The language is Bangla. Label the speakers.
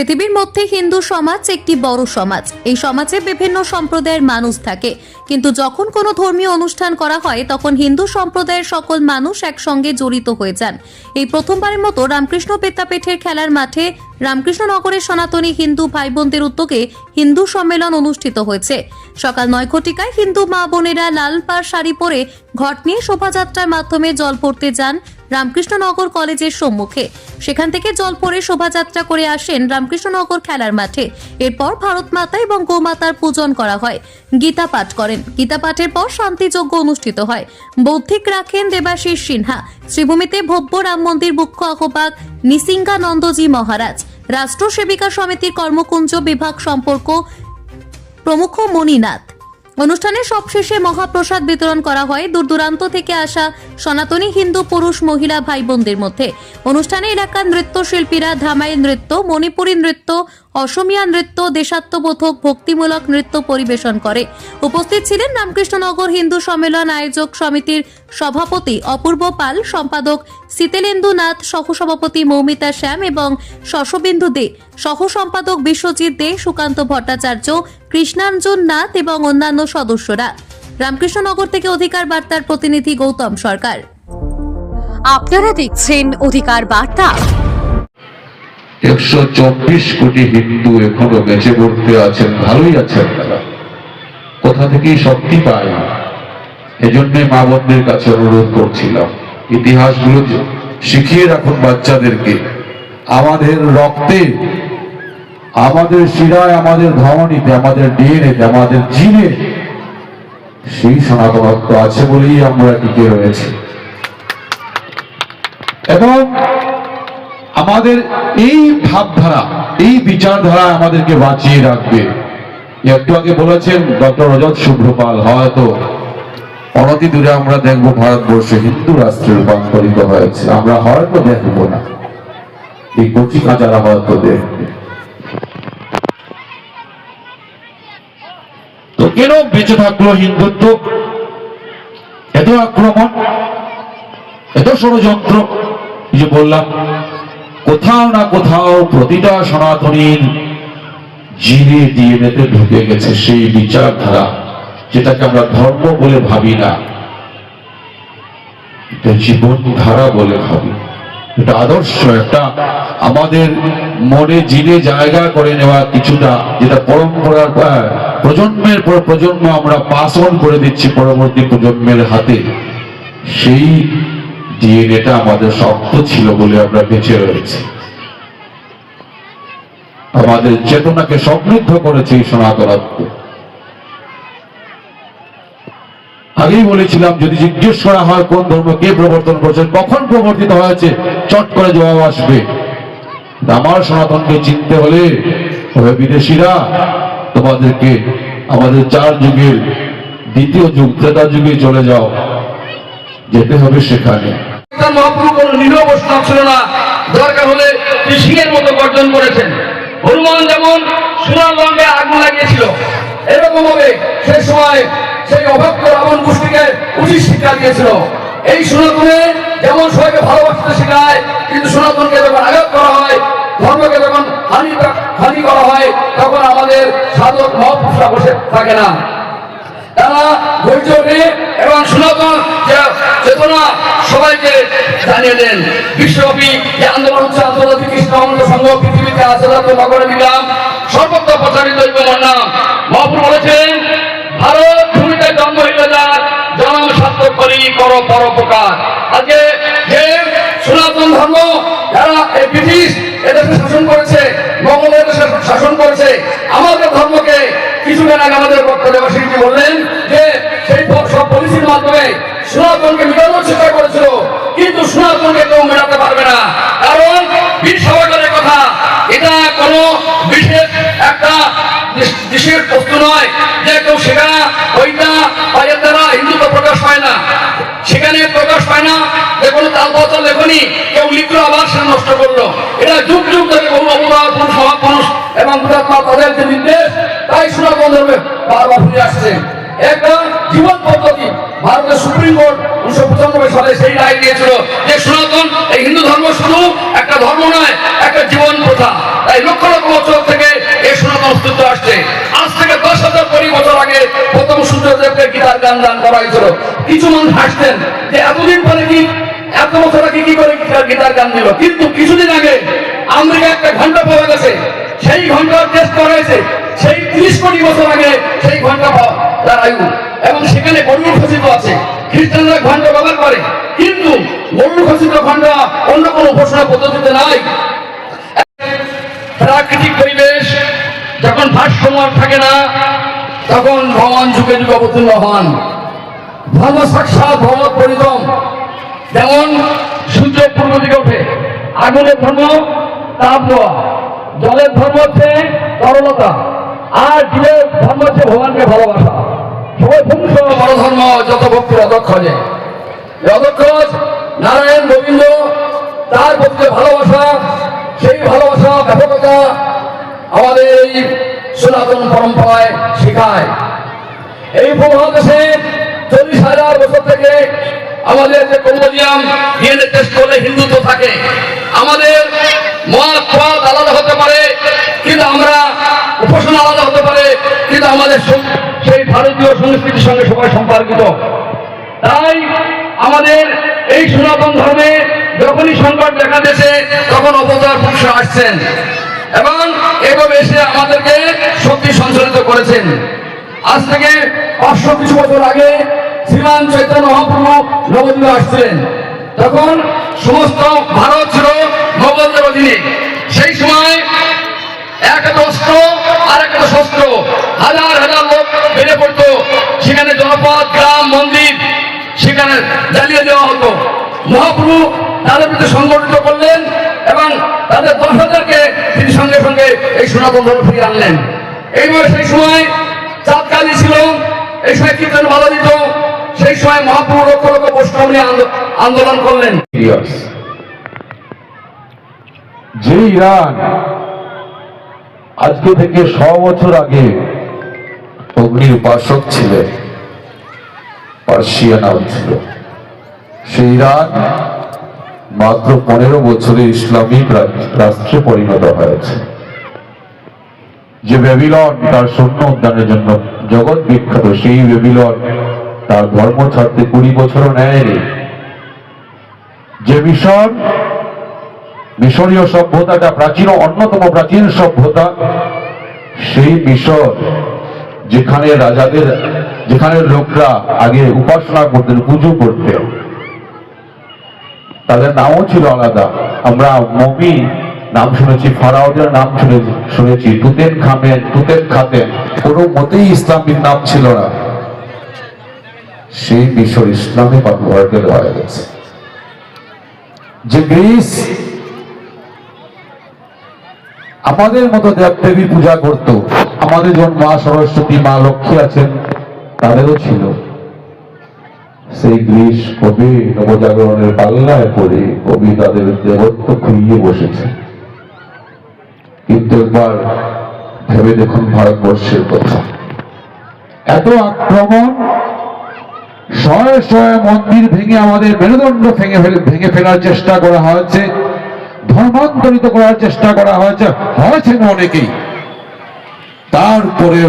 Speaker 1: পৃথিবীর মধ্যে হিন্দু সমাজ একটি বড় সমাজ। এই সমাজে বিভিন্ন সম্প্রদায়ের মানুষ থাকে। কিন্তু যখন কোনো ধর্মীয় অনুষ্ঠান করা হয়, তখন হিন্দু সম্প্রদায়ের সকল মানুষ একসঙ্গে জড়িত হয়ে যান। এই প্রথমবারের মতো রামকৃষ্ণ বিদ্যাপীঠের খেলার মাঠে রামকৃষ্ণনগরের সনাতনী হিন্দু ভাই বোনদের উদ্যোগে হিন্দু সম্মেলন অনুষ্ঠিত হয়েছে। সকাল নয় ঘটিকায় হিন্দু মা বোনেরা লাল পাড় শাড়ি পরে ঘট নিয়ে শোভাযাত্রার মাধ্যমে জল পড়তে যান রামকৃষ্ণনগর কলেজের সম্মুখে। সেখান থেকে জল পরে শোভাযাত্রা করে আসেন রামকৃষ্ণনগর খেলার মাঠে। এরপর ভারত মাতা এবং গোমাতার পূজন করা হয়। গীতা পাঠ করেন। গীতা পাঠের পর শান্তিযজ্ঞ অনুষ্ঠিত হয়। বৌদ্ধিক রাখেন দেবাশিস সিনহা। শ্রীভূমিতে ভব্য রাম মন্দির মুখ্য আহ্বায়ক নিসিঙ্গানন্দজি মহারাজ। রাষ্ট্র সেবিকা সমিতির কর্মকুঞ্জ বিভাগ সম্পর্ক প্রমুখ মণিনাথ। অনুষ্ঠানে সবশেষে মহাপ্রসাদ বিতরণ করা হয় দূর দূরান্ত থেকে আসা সনাতনী হিন্দু পুরুষ মহিলা ভাই বোনদের মধ্যে। অনুষ্ঠানে এলাকার নৃত্য শিল্পীরা ধামাই নৃত্য, মণিপুরী নৃত্য অসমিয়া নৃত্য, দেশাত্মবোধক, ভক্তিমূলক নৃত্য পরিবেশন করে। উপস্থিত ছিলেন রামকৃষ্ণনগর হিন্দু সম্মেলন আয়োজক সমিতির সভাপতি অপূর্ব পাল, সম্পাদক শীতেলেন্দু নাথ, সহসভাপতি মৌমিতা শ্যাম এবং শশবিন্দু দে। সহ সম্পাদক বিশ্বজিৎ দে, সুকান্ত ভট্টাচার্য, কৃষ্ণাঞ্জন নাথ এবং অন্যান্য সদস্যরা। রামকৃষ্ণনগর থেকে অধিকার বার্তার প্রতিনিধি গৌতম সরকার।
Speaker 2: আপনারা দেখছেন অধিকার বার্তা।
Speaker 3: একশো চব্বিশ কোটি হিন্দু এখনও বেঁচে পড়তে আছেন, ভালোই আছেন তারা। কোথা থেকেই শক্তি পায়? এজন্য মা বোনদের কাছে অনুরোধ করছিলাম, ইতিহাসগুলো শিখিয়ে রাখুন বাচ্চাদেরকে। আমাদের রক্তে, আমাদের শিরায়, আমাদের ধমনীতে, আমাদের ডিএনএতে, আমাদের জিনে সেই সনাতনত্ব আছে বলেই আমরা টিকে রয়েছি। এবং আমাদের এই ভাবধারা, এই বিচারধারা আমাদেরকে বাঁচিয়ে রাখবে। একটু আগে বলেছেন ডক্টর রজত শুভ্রপাল হয়তো অনতি দূরে আমরা দেখব ভারতবর্ষে হিন্দু রাষ্ট্রে রূপান্তরিত হয়েছে। আমরা হয়তো দেখব না। এই কচি কাঁচারা হয়তো দেখবে। তো কেন বেঁচে থাকল হিন্দুত্ব? এত আক্রমণ, এত ষড়যন্ত্র যে বললাম কোথাও না কোথাও প্রতিটা সনাতনীর জিনে ডিএনএতে ঢুকে গেছে সেই বিচারধারা, যেটাকে আমরা ধর্ম বলে ভাবি না। এটা জীবনধারা বলে ভাবি। এটা আদর্শ, একটা আমাদের মনে জিনে জায়গা করে নেওয়া কিছুটা, যেটা পরম্পরার প্রজন্মের পর, প্রজন্ম আমরা পাস অন করে দিচ্ছি পরবর্তী প্রজন্মের হাতে, সেই ডিএনএটা আমাদের শক্ত ছিল বলে আমরা বেঁচে রয়েছি। আমাদের চেতনাকে সমৃদ্ধ করেছে এই সনাতনত্ব আগেই বলেছিলাম, যদি জিজ্ঞেস করা হয় কোন ধর্ম কে প্রবর্তন করেছে কখন প্রবর্তিত হয়েছে, চট করে জবাব আসবে। আমার সনাতনকে চিনতে হলে বিদেশিরা, তোমাদেরকে আমাদের চার যুগের দ্বিতীয় যুগ, ত্রেতা যুগে চলে যাও। যেতে হবে সেখানে।
Speaker 4: তার মহাপ্রভু কোন নিরব বৈষ্ণব ছিল না। দরকার হলে সিংহের মতো গর্জন করেছেন। হনুমান যেমন সোনার লঙ্গে আগুন লাগিয়েছিল এরকম ভাবে সেই সময় সেই অভক্ত রাবণ গোষ্ঠীকে উচিত শিক্ষা দিয়েছিল। এই সনাতনে যেমন সবাইকে ভালোবাসতে শেখায়, কিন্তু সনাতনকে যখন আঘাত করা হয়, ধর্মকে যখন হানি হানি করা হয়, তখন আমাদের সাধক মহাপুরুষরা বসে থাকে না। তারা ধৈর্য নিয়ে এবং সনাতন চেতনা সবাইকে জানিয়ে দেন, বিশ্বব্যাপী যে আন্দোলন হচ্ছে আন্তর্জাতিক কৃষ্ণ আনন্দ সংঘ পৃথিবীতে আসাদাত নগরে নিলাম। সর্বত্র প্রচারিত নাম। মহাপুর বলেছেন, ভারত ভূমিতে জন্ম হইল যার জনম সার্থক করি, কর পরোপকার। আজকে যে সনাতন ধর্ম যারা এই ব্রিটিশ এদেশে শাসন করেছে এদেশে শাসন করেছে, আমাদের ধর্মকে কিছুদিন আগে আমাদের বক্তা দেবাশিসজি বললেন যে, সেই সব পলিসির মাধ্যমে সনাতনকে মেটানোর চেষ্টা করেছিল কিন্তু সনাতনকে কেউ মেটাতে পারবে না কারণ বীর সাভারের কথা এটা কোনো বিশেষ একটা দেশ- দেশের বস্তু নয়। যে কেউ সেখানে ওইটা এর দ্বারা হিন্দুত্ব প্রকাশ পায় না। সেখানে প্রকাশ পায় না। যে কোনো তালপত্র লেখনি, কেউ লিখলো আবার সে নষ্ট করল। এটা যুগ যুগ ধরে বহু পুরুষ, মহাপুরুষ এবং মহাত্মা তাদের যে নির্দেশ, তাই সনাতন ধর্মে বারবার ফিরে আসছে। একটা জীবন পদ্ধতি ভারতের সুপ্রিম কোর্ট উনিশশো পঁচানব্বই সালে সেই রায় দিয়েছিল যে সনাতন এই হিন্দু ধর্ম শুধু একটা ধর্ম নয়, একটা জীবন প্রথা। তাই লক্ষ লক্ষ বছর সূর্যদেবকে গীতার গান দান করা হয়েছিল কিছু মানুষ হাসতেন যে এতদিন পরে কি, এত বছর আগে কি করে গীতার গান দিল? কিন্তু কিছুদিন আগে আমেরিকা একটা ঘণ্টা পাওয়া গেছে। সেই ঘণ্টার টেস্ট করা হয়েছে সেই তিরিশ কোটি বছর আগে সেই ঘণ্টা পাওয়া তার আয়ু। এবং সেখানে গরুর খচিত আছে। খ্রিস্টানরা ঘণ্টা ব্যবহার করে। কিন্তু গরুর খচিত ঘণ্টা অন্য কোনো উপাসনা পদ্ধতিতে নাই। প্রাকৃতিক পরিবেশ যখন ভারসাম্য থাকে না তখন ভগবান যুগে যুগে অবতীর্ণ হন। ধর্ম সাক্ষাৎ ভগবত পরিতম যেমন সূর্য পূর্ব দিকে ওঠে, আগুনের ধর্ম তাপ জলের ধর্ম হচ্ছে তরলতা, আর জীবের ধর্ম হচ্ছে ভগবানকে ভালোবাসা। সবাই পুংস বড় ধর্ম যত ভক্তির অদক্ষ যে এই অদক্ষ নারায়ণ, গোবিন্দ, তার প্রতি ভালোবাসা, সেই ভালোবাসা, ব্যাপকতা আমাদের এই সনাতন পরম্পরায় শেখায়। এই উপমহাদেশে চল্লিশ হাজার বছর থেকে আমাদের যে কম্বোডিয়াম ডিএনএ টেস্ট করলে হিন্দুত্ব থাকে, আমাদের মত আলাদা হতে পারে, কিন্তু আমরা উপাসনা আলাদা হতে পারে, কিন্তু আমাদের সেই ভারতীয় সংস্কৃতির সঙ্গে সবাই সম্পর্কিত। তাই আমাদের এই সনাতন ধর্মে যখনই সংকট দেখা দিয়েছে, তখন অবতার পুরুষ আসছেন। এবং এভাবে এসে আমাদেরকে শক্তি সঞ্চালিত করেছেন। আজ থেকে পাঁচশো কিছু বছর আগে শ্রীমান চৈতন্য মহাপ্রভু নবদ্বীপে আসছিলেন। তখন সমস্ত ভারত ছিল মোগলদের অধীনে। সেই সময় এক অস্ত্র, আর একটা শস্ত্র, হাজার হাজার লোক বেড়ে পড়তো। সেখানে জনপদ গ্রাম, মন্দির, সেখানে জ্বালিয়ে দেওয়া হতো। মহাপ্রভু তাদের বিরুদ্ধে সংগঠিত করলেন। এবং তাদের দশ হাজারকে তিনি সঙ্গে সঙ্গে এই সনাতন ধর্ম ফিরিয়ে আনলেন। এইভাবে সেই সময় চাঁদকালি ছিল, এই সময় কীর্তন ভালো দিত, সেই সময় মহাপ্রভু লক্ষ লক্ষ বৈষ্ণব নিয়ে আন্দোলন করলেন।
Speaker 3: যে ইরান আজকে থেকে শ বছর আগে অগ্নির উপাসক ছিলেন পার্সিয়ানাও ছিল। সেই ইরান মাত্র পনেরো বছরে ইসলামিক রাষ্ট্রে পরিণত হয়েছে। যে বেবিলন তার সৈন্য উদ্যানের জন্য জগৎ বিখ্যাত, সেই বেবিলন তার ধর্ম ছাড়তে কুড়ি বছরও নেয়নি। যে মিশর মিশরীয় সভ্যতাটা প্রাচীন অন্যতম প্রাচীন সভ্যতা, সেই মিশর যেখানে রাজাদের যেখানে লোকরা আগে উপাসনা করতেন পুজো করতেন তাদের নামও ছিল আলাদা। আমরা মমি নাম শুনেছি, ফারাওদের নাম শুনেছি শুনেছি, তুতেন খামেন, তুতেন খাতেন। কোনো মতেই ইসলামিক নাম ছিল না। সেই মিশর ইসলামে কনভার্টেড হয়ে গেছে যে গ্রিস আমাদের মতো দেব দেবী পূজা করত, আমাদের যেমন মা সরস্বতী, মা লক্ষ্মী আছেন, তাদেরও ছিল। সেই গ্রিস কবি নবজাগরণের পাল্লায় পড়ে কবি তাদের দেবত্ব খুইয়ে বসেছে। কিন্তু একবার ভেবে দেখুন ভারতবর্ষের কথা। এত আক্রমণ, শয়ে শয়ে মন্দির ভেঙে আমাদের মেরুদণ্ড ভেঙে ভেঙে ফেলার চেষ্টা করা হয়েছে, ধর্মান্তরিত করার চেষ্টা করা হয়েছে হয়েছে না অনেকেই। তারপরে